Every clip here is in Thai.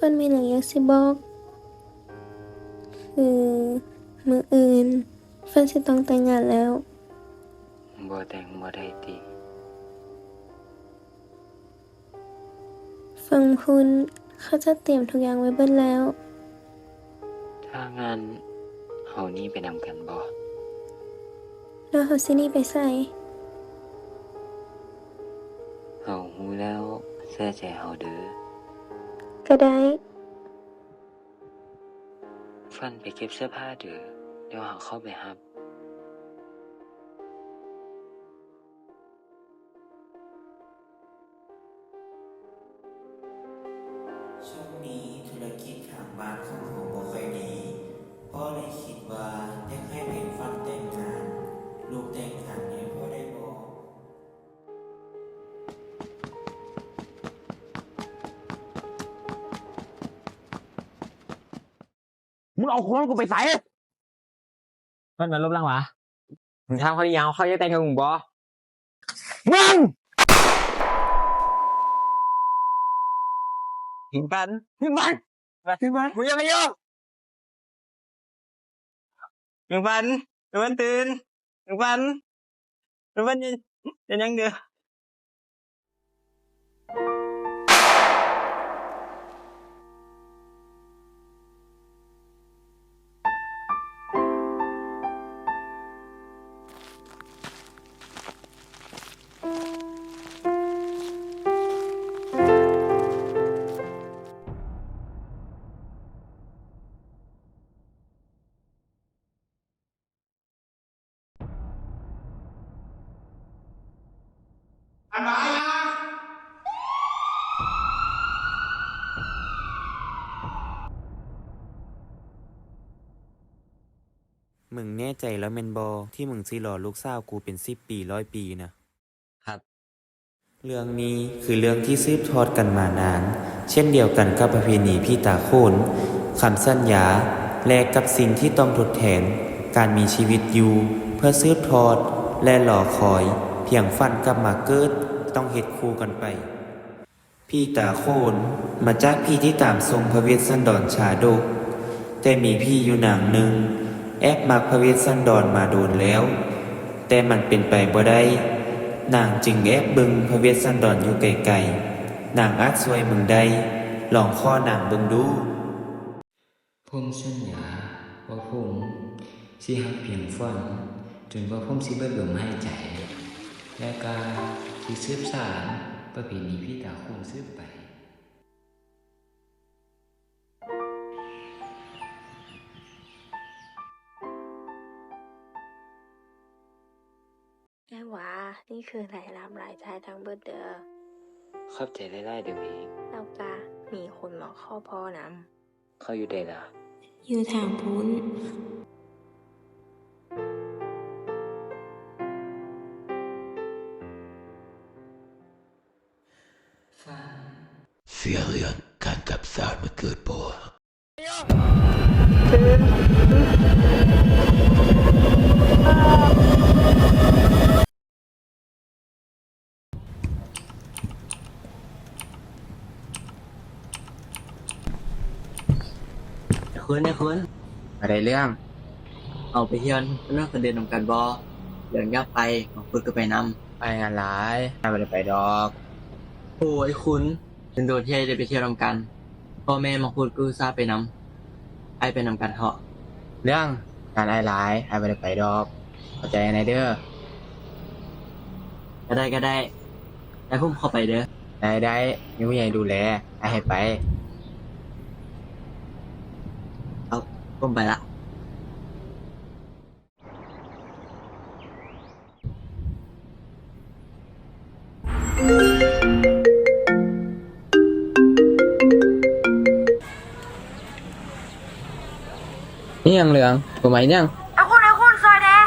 ว่าเฟิร์นมีเรื่องอยากสิบอก คือมืออื่นเฟิร์นสิต้องแต่งงานแล้ว บ่แต่งบ่ได้ติฟังคุณเขาจะเตรียมทุกอย่างไว้เบิดแล้ว ถ้างั้นเฮานี่ไปนำกันบ่แล้วเขาสิหนี่ไปใส่เฮาฮู้แล้วเชื่อใจเฮาเด้อ ก็ได้ ฟันไปเก็บเสื้อผ้าเด้อเดี๋ยวเฮาเข้าไปรับ ช่วงนี้ธุรกิจทางบ้านของ เอาคนกูไปใส่มันมาลบล้างวะมึงทำเขาดียังเขาจะแต่งกับมึงบอมึงหิงปันมึงมันมึงมันมึงยังไงอยู่หิงปันหิงปันตื่นหิงปันหิงปันยังยังยังเดือ มึงแน่ใจแล้วแมนบอที่มึงสิหล่อลูกสาวกูเป็นสิบปีร้อยปีนะครับ เรื่องนี้คือเรื่องที่สืบทอดกันมานาน เช่นเดียวกันกับประเพณีพี่ตาโคนคำสัญญาแลกกับสิ่งที่ต้องทดแทน การมีชีวิตอยู่ เพื่อสืบทอดและหล่อคอยเพียงฟันกับหมาเกิดต้องเฮ็ดคู่กันไป พี่ตาโคนมาจากพี่ที่ตามทรงพระเวสสันดรชาดก แต่มีพี่อยู่หนังหนึ่งแอบมักพระเวสสันดรมาโดนแล้ว แต่มันเป็นไปบ่ได้นางจึงแอบบึงพระเวสสันดรอยู่ไกลๆนางอาจช่วยมึงได้ลองข้อนางบิ่งดูผมสัญญาว่าผมสิฮักเพียงฝันจนว่าผมสิเบิดลมหายใจ และก็สิสืบสานประเพณีพี่ตาคุณสืบไปแม่ว่านี่คือรายรับรายจ่ายทั้งเบิดเด้อขอบใจหลายๆเด้อพี่แล้วก็มีคนมาข้อพ่อนเขาอยู่ได้ล่ะำอยู่ทางพุ้น Kapsal mit Goodboy. คืนเนี่ยคืนอะไรเรื่อง เอาไปเที่ยวเรื่องกันเดินนำกันบอเรื่องอยากไปของคุณก็ไปนไปงานหลายไม่ได้ไปดอกำโอ้ยคุณเป็นโดนที่ได้ไปเที่ยวนำกัน พ่อแม่มาพูดกูทราบไปนำไอไปนำกันเถอะเรื่องงานไอ้หลายไอ้ไม่ได้ไปดอกเข้าใจไหนเด้อก็ได้ก็ได้ไอพุ่มเข้าไปเด้อได้ได้มีผู้ใหญ่ดูแลไอ้ให้ไป เอาพุ่มไปละ นี่ยังเหลืองถูกไหมยังไอ้คุณไอ้คุณซอยแดง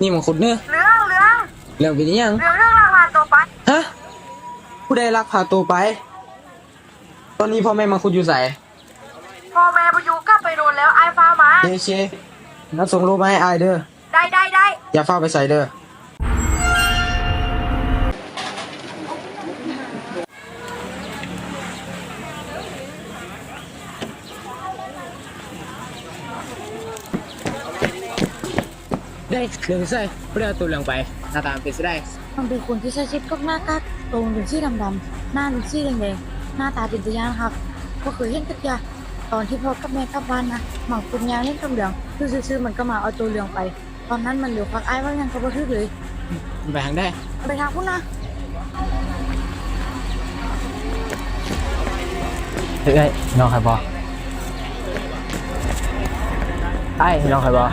นี่มังคุดเนื้อเรื่องเรื่องเหลืองเป็นยังเรื่องเรื่องรางวัลตัวไปฮะผู้ใดลักพาตัวไป ตอนนี้พ่อแม่มังคุดอยู่ใส่พอแม่ไปอยู่กลับไปโดนแล้วไอ้ฟ้ามาเชเชนัดส่งรูปมาให้อายเด้อได้ได้ได้อย่าฟ้าไปใส่เด้อ ได้เรื่องใส่เพื่อเอาตัวเรื่องไปหน้าตามเป็นสิได้ มันเป็นคนที่ใส่ชุดพวกหน้ากากตัวมันเป็นสีดำๆหน้าเป็นสีแดงๆหน้าตาเป็นตะยานครับ ก็เคยเห็นกักอยางตอนที่พ่อกับแม่กลับบ้านนะหมอคุณยายเล่นกับเหลืองคือซื่อๆมันก็มาเอาตัวเหลืองไป ตอนนั้นมันเหลือพักอ้ายว่ายังเขาบ่ทึกเลยมันไปทางได้ไปทางพุ่นนะเฮ้ยน้องใครบอไอ้น้องใครบอ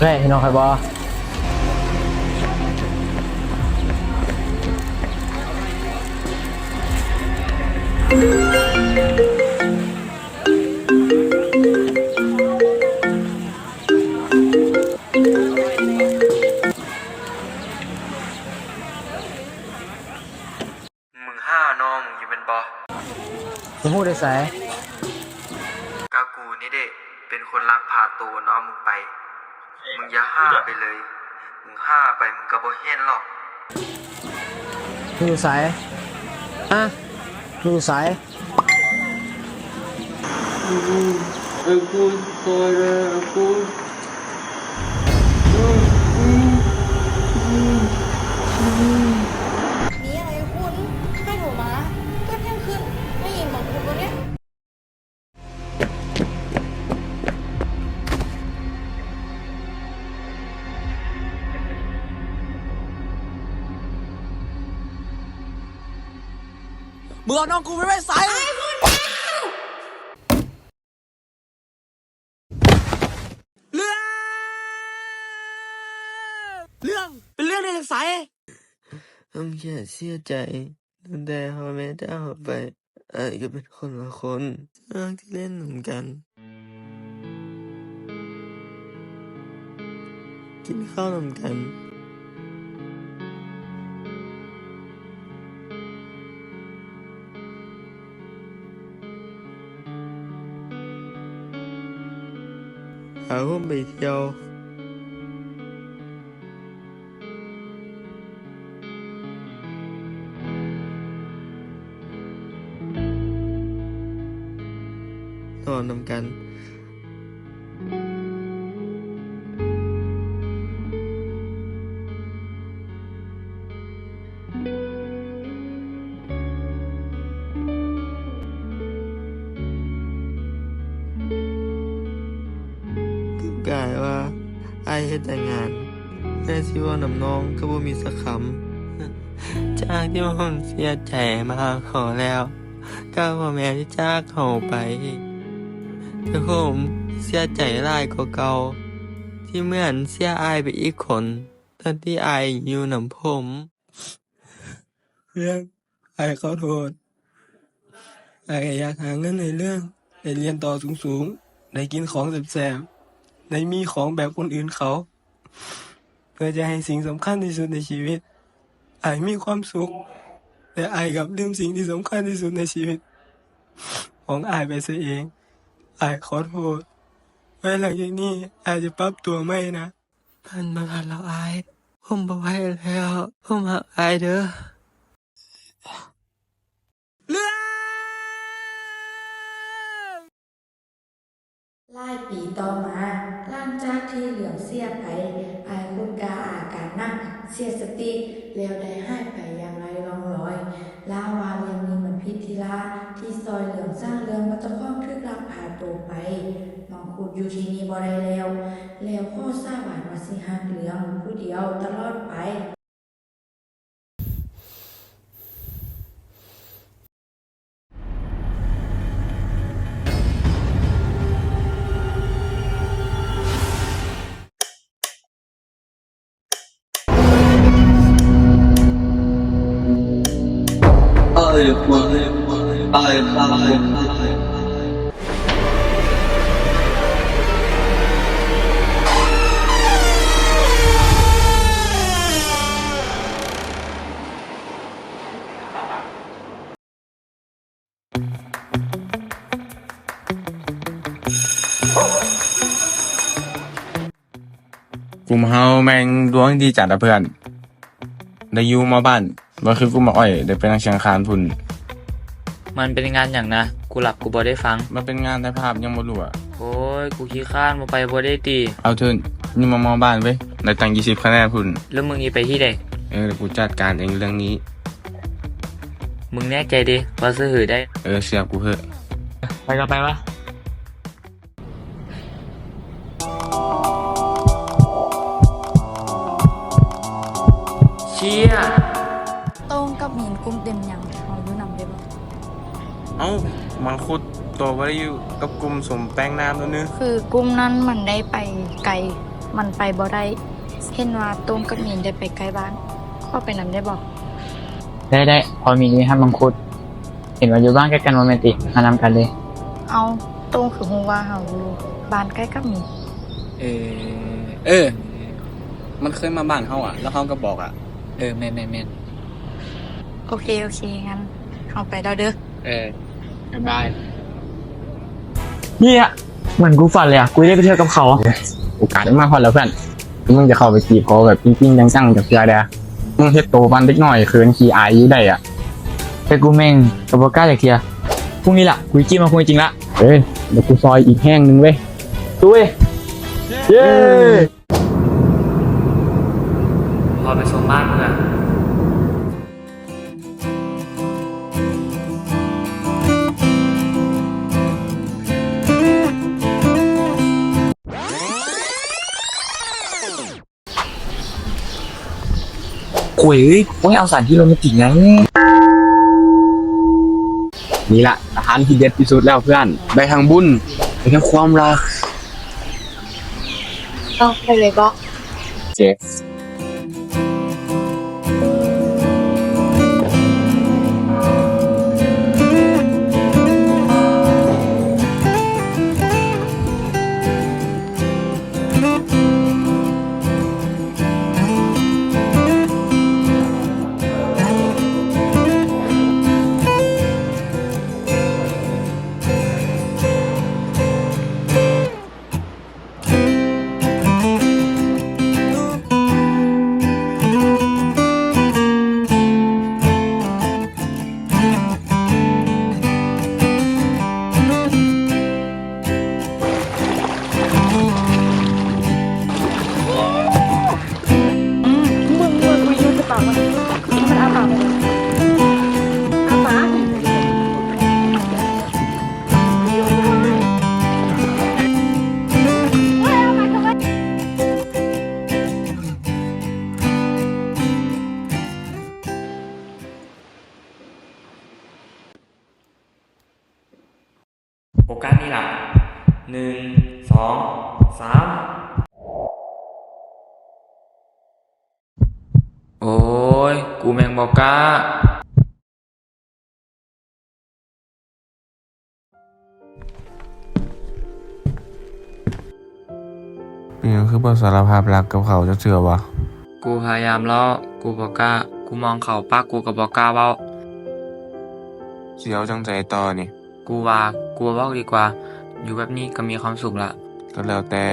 เฮ้ยน้องใครบอมึงห้าน้องมึงอยู่เป็นบอจะพูดได้ใส่กากูนี่เด็เป็นคนลักพาตัวน้องมึงไป มึงอย่าห้าไปเลย มึงห้าไปมึงก็บ่เห็นหรอกมึงอยู่สายอะมึงอยู่สายมี มึงเอาน้องกูไปไว้ใส่เรื่อง เรื่อง เป็นเรื่องในสายผมแค่เสียใจตั้งแต่พ่อแม่จากเราไปไอ้ก็เป็นคนละคนเรื่องที่เล่นเหมือนกัน กินข้าวเหมือนกัน หาผมไปเแต่งงานแม่สิว่าน้ำน้องก็บ่มีสักคำจากที่ผมเสียใจมาขอแล้ว ก็พ่อแม่ที่จ้าเขาไปแต่ผมเสียใจหลายกว่าเก่า ที่เหมือนเสียอายไปอีกคนตอนที่อายอยู่นำผมเรื่องอายขอโทษอายอยากหาเงินในเรื่องได้เรียนต่อสูงๆได้กินของแซ่บๆได้มีของแบบคนอื่นเขา เพื่อจะให้สิ่งสำคัญที่สุดในชีวิตไอมีความสุข แต่ไอกลับลืมสิ่งที่สำคัญที่สุดในชีวิต ของไอไปซะเองไอขอโทษไว้หลังจากนี้อายจะปรับตัวไม่นะพันมาพันแล้วอผมบ่ไหวแล้วผมหักอเด้อ หลายปีต่อมาหลังจากที่เหลืองเสียไปอายคุณกาอาการนักเสียสติแล้วได้ใหายไปอย่างไรร่องรอยลาวาเรียงนี้เหมือนพิธีลาที่ซอยเหลืองสร้างเรื่องวัตข้องทึกลักพาตัวไปมองขุดอยู่ที่นี่บ่ได้แล้ว แล้วพ่อทราบหวานว่าสิหักเหลืองผู้เดียวตลอดไป กลุ่มเฮาแมงดวงดีจัดอะเพื่อนได้ยูมาบ้าน ว่าคือกลุ่มมาอ้อยได้ไปนั่งเชียงคานพุ่น มันเป็นงานอย่างนะ กูหลับกูบ่ได้ฟัง มันเป็นงานถ่ายภาพยังบ่รู้อะโอ้ย กูขี้ข้านมาไปบ่ได้ตี เอาเถินนี่มามองบ้านเว้ยได้ตังค์20คะแนนพุ่น แล้วมึงนี่ไปที่ใดเออเดี๋ยวกูจัดการเองเรื่องนี้ มึงแน่ใจดิว่าซื้อหือได้ เออเสียกูเถอะ ไปก็ไปวะ เชี่ย เอ้ามังคุดตัวบ่ได้อยู่กับกลุ่มสมแป้งน้ำแล้วเนึคือกลุ่มนั้นมันได้ไปไกล มันไปบ่ได้เห็นว่าตรงกับมีนได้ไปไกลบ้านเข้าไปนำได้บ่ได้ได้พอมีนี้ให้มังคุด เห็นว่าอยู่บ้านใกล้กันโรแมนติกมานำกันเลย เอาตรงคือฮู้ว่าเฮาอยู่บ้านใกล้กับมีนเออเออ มันเคยมาบ้านเขาอะ แล้วเขาก็บอกอะ เออแม่นแม่นแม่นโอเคโอเคงั้นเอาไปแล้วเด้อเออ บ๊ายบายเนี่ยเหมือนกูฝันเลยอะกูได้ไปเที่ยวกับเขาโอกาสได้มาฮอดแล้วเพื่อนมึงจะเข้าไปจีบเขาแบบจริงๆจังๆจากเพื่อได้มึงเฮ็ดโตปันเล็กน้อยเขินขี้อายอยู่ได้อะแต่กูแม่งกับบอกล้าจากเทียพรุ่งนี้ล่ะกูจี้มาคุยจริงละเอ้ยเดี๋ยวกูซอยอีกแห้งหนึงเว้ยดูเว้ยเย้ คุยโอ้ยเอาสารที่โรแมนติกไงนี่ละอาหารที่เด็ดที่สุดแล้วเพื่อนได้ทั้งบุญได้ทั้งความรัก เอาไปเลยบ่เจ๊ โอกาสนี่ล่ะหนึ่งสองสามโอ้ย กูแมงบอกกล้าเป็นหยังคือบ่สารภาพรักกับเขาจะเชื่อวะ กูพยายามแล้ว กูบอกกล้ากูมองเขาปักกูกับบอกกล้าเว้า เสียวจังใจต่อนี่ กูว่า กูเว้าดีกว่า อยู่แบบนี้ก็มีความสุขละก็แล้วแต่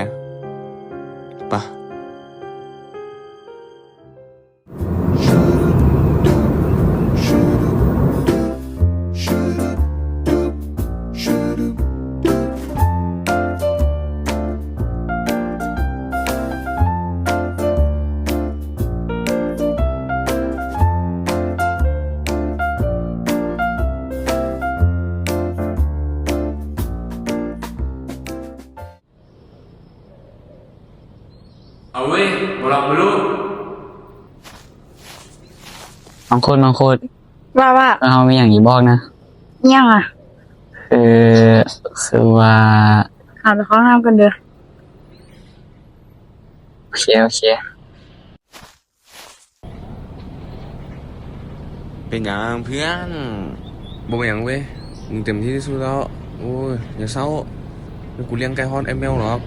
เอาเว้ยบ่ลองบ่รู้บางคนบางคนว่าว่าเราไม่อย่างนี้บอกนะยังอะคือคือว่าหาไปเข้าห้องน้ำกันเด้อโอเคโอเคเป็นหยังเพื่อนบ่เป็นหยังเว้ยมึงเต็มที่ที่สุดแล้วโอ้ยอย่าเศร้าเดี๋ยวกูเลี้ยงไก่ฮอดไอ้แมวหรอก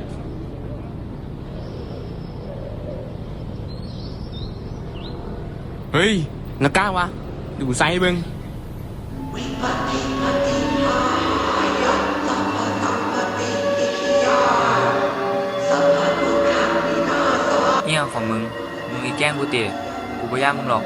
เฮ้ยนักกล้าวะเดี๋ยวกูใส่ให้เบิงเนี่ยของมึง มึงอีแกล้งกูเติกูบ่ย่ามึงหรอก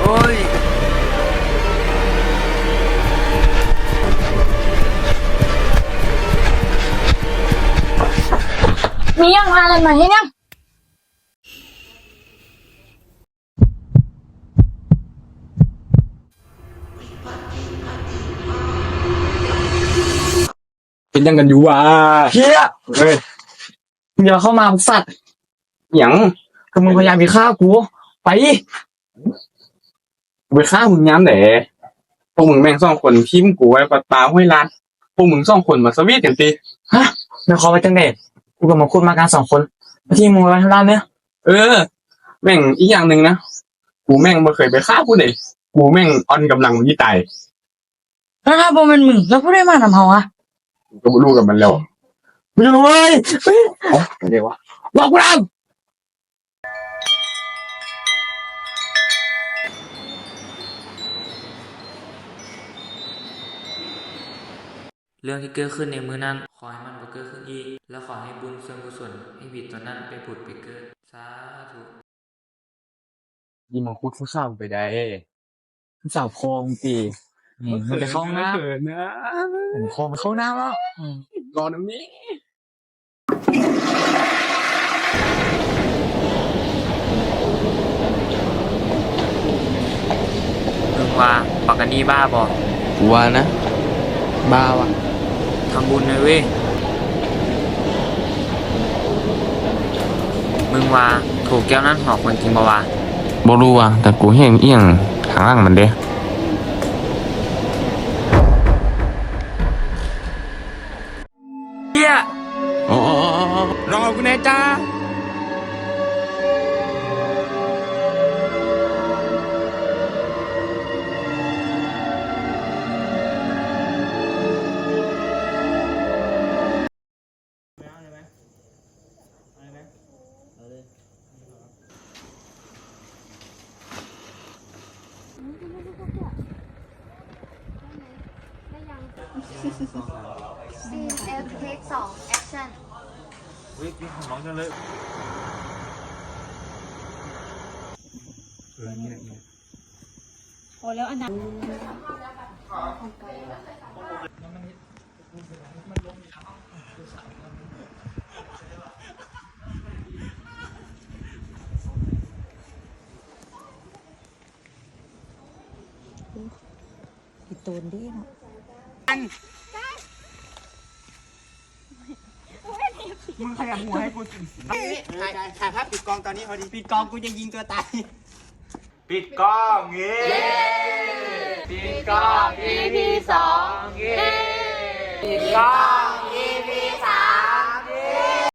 โอ้ย มียังอะไรมาให้ยังเป็นยังกันอยู่วะเฮียเฮ้ยมึงอย่าเข้ามาสัตว์หยังก็มึงพยายามไปฆ่ากู ไปกูไปฆ่ามึงย้ำแหนพวกมึงแม่งสองคนพิมพ์กูไว้ปะตาห้วยลานพวกมึงสองคนมาสวีทกันตีฮะไม่ขอไปจังเด็ด กูกับมาคุณมากันสองคนที่มึงไว้ทางด้านเนี่ยเออ แม่งอีกอย่างหนึ่งนะกูแม่งไม่เคยไปฆ่าผู้ใดกูแม่งอ่อนกำลังมึงที่ตายแล้วถ้าบ่เป็นมึงแล้วผู้ได้มานำเฮาอะกูก็บ่รู้กับมันแล้วมึงเว้ยเฮ้ยเอ้าไม่ได้วะบอกกูแล้ว เรื่องที่เกิดขึ้นในมือนั้น ขอให้มันบ่เกิดขึ้นอีก และขอให้บุญส่วนกุศลให้บิดตัวนั้นไปผุดไปเกิด สาธุยี่มังคุดผู้สาวไปได้สาวโคงตีนี่มันไปเข้าห้องน้เขินนะำผมโคงไปเข้าห้องน้ำแล้วรอตรงนี้มึงว่าปากกันนี่บ้าบ่กูว่านะ บ้าวะ ทำบุญเลยเว้ยมึงว่าถูกแก้วนั้นหอกมันจริงบ่วะบ่รู้ว่ะแต่กูเห็นเอียงข้างล่างมันเด้ แล้วอันนั้นอีตูนดีเนาะถ่ายถ่ายภาพปิดกองตอนนี้พอดี ปิดกองกูจะยิงตัวตาย ปิดกล้องเย้ปิดกล้อง EP สองเย้ปิดกล้อง